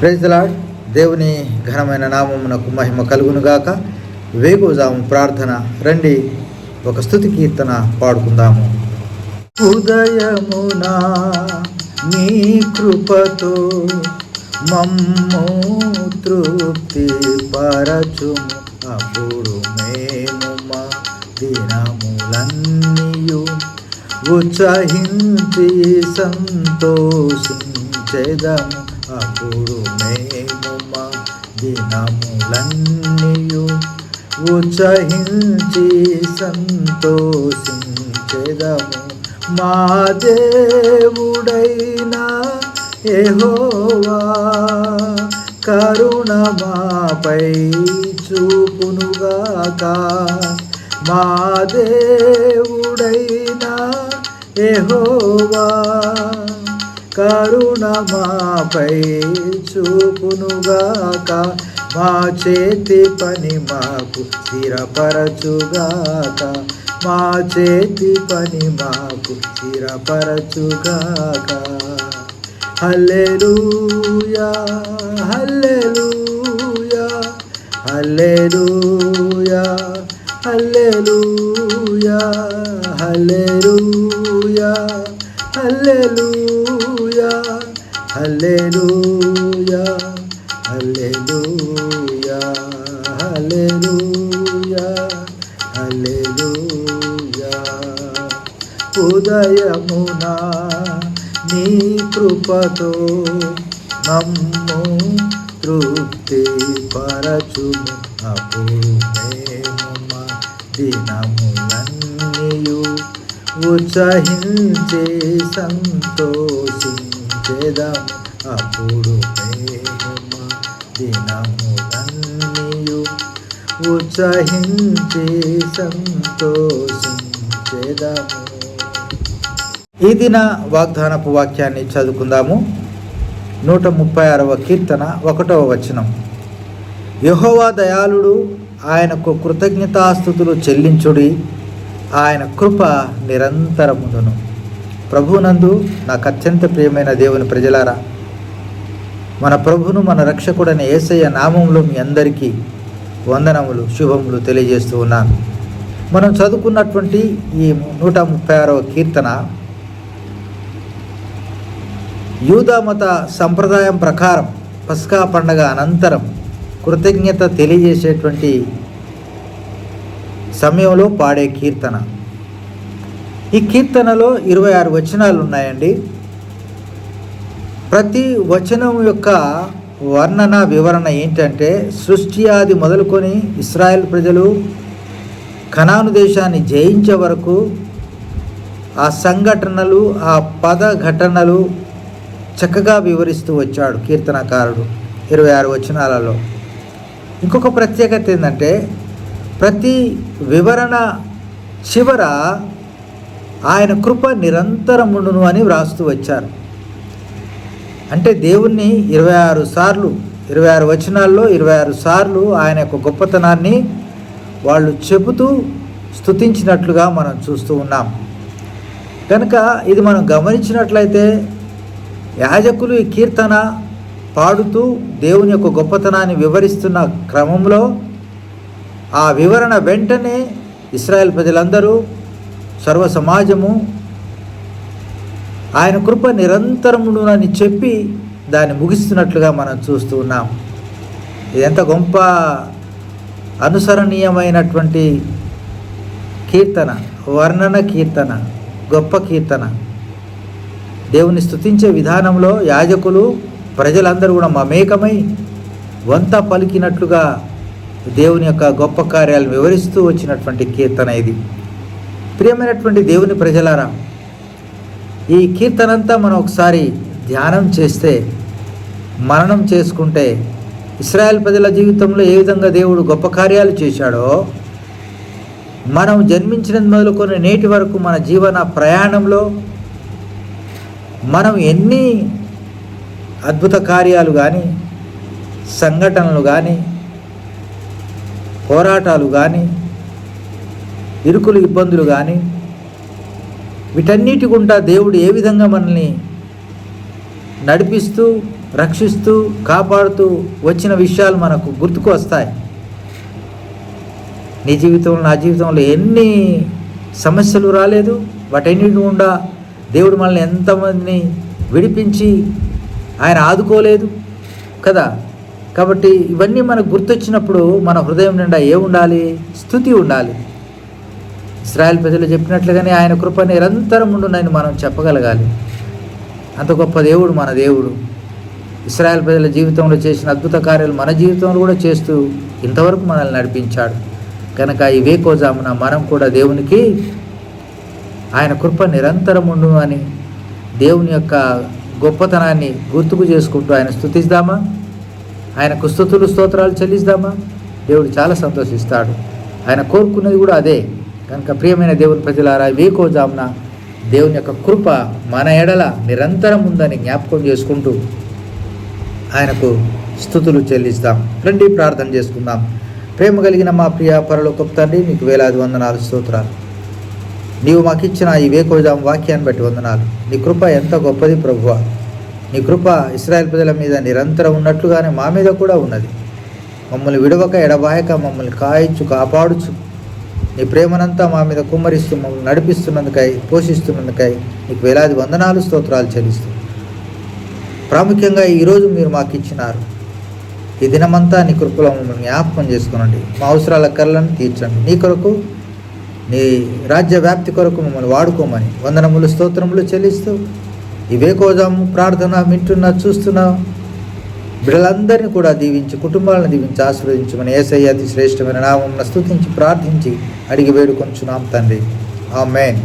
ప్రైజ్లాడ్ దేవుని ఘనమైన నామమునకు మహిమ కలుగునుగాక. వేగుజాము ప్రార్థన రండి. ఒక స్థుతి కీర్తన పాడుకుందాము. ఉదయమునా నీ కృపతో మమ్ము తృప్తి పరచుము. అప్పుడు మేము మా దినములన్నీయు ఉత్సహించి సంతోషించెదము. అప్పుడు మేము మా దినములన్నీయు ఉత్సహించి సంతోషించెదము. మా దేవుడైన ఏహోవా కరుణ మాపై చూపునుగాక. మా దేవుడైన ఏహోవా కరుణ మాపై చూపునుగాక మా చేతి పని మాకు స్థిరపరచుగాక. మా చేతి పని మాకు స్థిరపరచుగాక. హల్లెలూయా హల్లెలూయా హల్లెలూయా హల్లెలూయా. హల్లెలూయా హల్లెలూయా హల్లెలూయా హల్లెలూయా ఉదయమునా నీ కృపతో మమ్ము తృప్తి పరచుము. అప్పుడు మేము మా దినములన్నీయు ఉత్సహించే సంతోషించేదము. అప్పుడు మేము దినములన్నీయు ఉత్సహించి సంతోషించేదము. ఈ దిన వాగ్దానపు వాక్యాన్ని చదువుకుందాము. నూట ముప్పై ఆరవ కీర్తన ఒకటవ వచనం. యహోవా దయాళుడు ఆయనకు కృతజ్ఞతాస్థుతులు చెల్లించుడి ఆయన కృప నిరంతరముందును. ప్రభునందు నాకు అత్యంత ప్రియమైన దేవుని ప్రజలారా మన ప్రభును మన రక్షకుడైన ఏసయ్య నామంలో మీ అందరికీ వందనములు శుభములు తెలియజేస్తూ ఉన్నాను. మనం చదువుకున్నటువంటి ఈ నూట ముప్పై ఆరవ కీర్తన యూదామత సంప్రదాయం ప్రకారం పస్కా పండగ అనంతరం కృతజ్ఞత తెలియజేసేటువంటి సమయంలో పాడే కీర్తన. ఈ కీర్తనలో ఇరవై ఆరు వచనాలు ఉన్నాయండి ప్రతి వచనం యొక్క వర్ణన వివరణ ఏంటంటే సృష్టి ఆది మొదలుకొని ఇస్రాయెల్ ప్రజలు కనాను దేశాన్ని జయించే వరకు ఆ సంఘటనలు ఆ పద ఘటనలు చక్కగా వివరిస్తూ వచ్చాడు కీర్తనకారుడు ఇరవై ఆరు వచనాలలో. ఇంకొక ప్రత్యేకత ఏంటంటే ప్రతి వివరణ చివర ఆయన కృప నిరంతరముండును అని వ్రాస్తూ వచ్చారు. అంటే దేవుణ్ణి ఇరవై ఆరు సార్లు ఇరవై ఆరు వచనాల్లో ఇరవై ఆరు సార్లు ఆయన యొక్క గొప్పతనాన్ని వాళ్ళు చెబుతూ స్తుతించినట్లుగా మనం చూస్తూ ఉన్నాం. కనుక ఇది మనం గమనించినట్లయితే యాజకులు ఈ కీర్తన పాడుతూ దేవుని యొక్క గొప్పతనాన్ని వివరిస్తున్న క్రమంలో ఆ వివరణ వెంటనే ఇస్రాయెల్ ప్రజలందరూ సర్వ సమాజము ఆయన కృప నిరంతరమును చెప్పి దాన్ని ముగిస్తున్నట్లుగా మనం చూస్తూ ఉన్నాం. ఇది ఎంత గొప్ప అనుసరణీయమైనటువంటి కీర్తన వర్ణన కీర్తన గొప్ప కీర్తన. దేవుని స్థుతించే విధానంలో యాజకులు ప్రజలందరూ కూడా మమేకమై వంత పలికినట్లుగా దేవుని యొక్క గొప్ప కార్యాలు వివరిస్తూ వచ్చినటువంటి కీర్తన ఇది. ప్రియమైనటువంటి దేవుని ప్రజలారా ఈ కీర్తనంతా మనం ఒకసారి ధ్యానం చేస్తే మరణం చేసుకుంటే ఇస్రాయల్ ప్రజల జీవితంలో ఏ విధంగా దేవుడు గొప్ప కార్యాలు చేశాడో మనం జన్మించిన మొదలుకొని నేటి వరకు మన జీవన ప్రయాణంలో మనం ఎన్ని అద్భుత కార్యాలు కానీ సంఘటనలు కానీ పోరాటాలు కానీ ఇరుకులు ఇబ్బందులు కానీ వీటన్నిటి గుండా దేవుడు ఏ విధంగా మనల్ని నడిపిస్తూ రక్షిస్తూ కాపాడుతూ వచ్చిన విషయాలు మనకు గుర్తుకు వస్తాయి. నీ జీవితంలో నా జీవితంలో ఎన్ని సమస్యలు రాలేదు వాటన్నిటి గుండా దేవుడు మనల్ని ఎంతమందిని విడిపించి ఆయన ఆదుకోలేదు కదా? కాబట్టి ఇవన్నీ మనకు గుర్తొచ్చినప్పుడు మన హృదయం నిండా ఏ ఉండాలి స్థుతి ఉండాలి. ఇస్రాయల్ ప్రజలు చెప్పినట్లుగానే ఆయన కృప నిరంతరం ఉండునని మనం చెప్పగలగాలి. అంత గొప్ప దేవుడు మన దేవుడు. ఇస్రాయల్ ప్రజల జీవితంలో చేసిన అద్భుత కార్యాలు మన జీవితంలో కూడా చేస్తూ ఇంతవరకు మనల్ని నడిపించాడు. కనుక ఈ వేకోజామున మనం కూడా దేవునికి ఆయన కృప నిరంతరం ఉండు అని దేవుని యొక్క గొప్పతనాన్ని గుర్తుకు చేసుకుంటూ ఆయన స్థుతిద్దామా ఆయనకు స్థుతులు స్తోత్రాలు చెల్లిద్దామా దేవుడు చాలా సంతోషిస్తాడు. ఆయన కోరుకునేది కూడా అదే. కనుక ప్రియమైన దేవుని ప్రజలారా వేకోజామున దేవుని యొక్క కృప మన ఎడల నిరంతరం ఉందని జ్ఞాపకం చేసుకుంటూ ఆయనకు స్థుతులు చెల్లిస్తాం. రండి ప్రార్థన చేసుకుందాం. ప్రేమ కలిగిన మా ప్రియ పరలోకపు తండ్రి నీకు వేలాది వందనాలు స్తోత్రాలు. నీవు మాకు ఇచ్చిన ఈ వేకోజాం వాక్యాన్ని బట్టి వందనాలు. నీ కృప ఎంత గొప్పది ప్రభువ. నీ కృప ఇస్రాయల్ ప్రజల మీద నిరంతరం ఉన్నట్లుగానే మా మీద కూడా ఉన్నది. మమ్మల్ని విడవక ఎడబాయక మమ్మల్ని కాయచ్చు కాపాడుచు. నీ ప్రేమనంతా మా మీద కుమ్మరిస్తూ మమ్మల్ని నడిపిస్తున్నందుకై పోషిస్తున్నందుకై నీకు వేలాది వందనాలు స్తోత్రాలు చెల్లిస్తూ. ప్రాముఖ్యంగా ఈరోజు మీరు మాకు ఇచ్చినారు ఈ దినమంతా నీ కృపలో మమ్మల్ని జ్ఞాపకం చేసుకునండి. మా అవసరాల కర్రలను తీర్చండి. నీ కొరకు నీ రాజ్య వ్యాప్తి కొరకు మమ్మల్ని వాడుకోమని వందనములు స్తోత్రములు చెల్లిస్తూ ఇవే కోదాం ప్రార్థన వింటున్నా చూస్తున్న బిడ్డలందరినీ కూడా దీవించి కుటుంబాలను దీవించి ఆశీర్వదించమని ఏసయ్య అతి శ్రేష్టమైన నామం స్తుతించి ప్రార్థించి అడిగి వేడుకొంచున్నాం తండ్రి. ఆమెన్.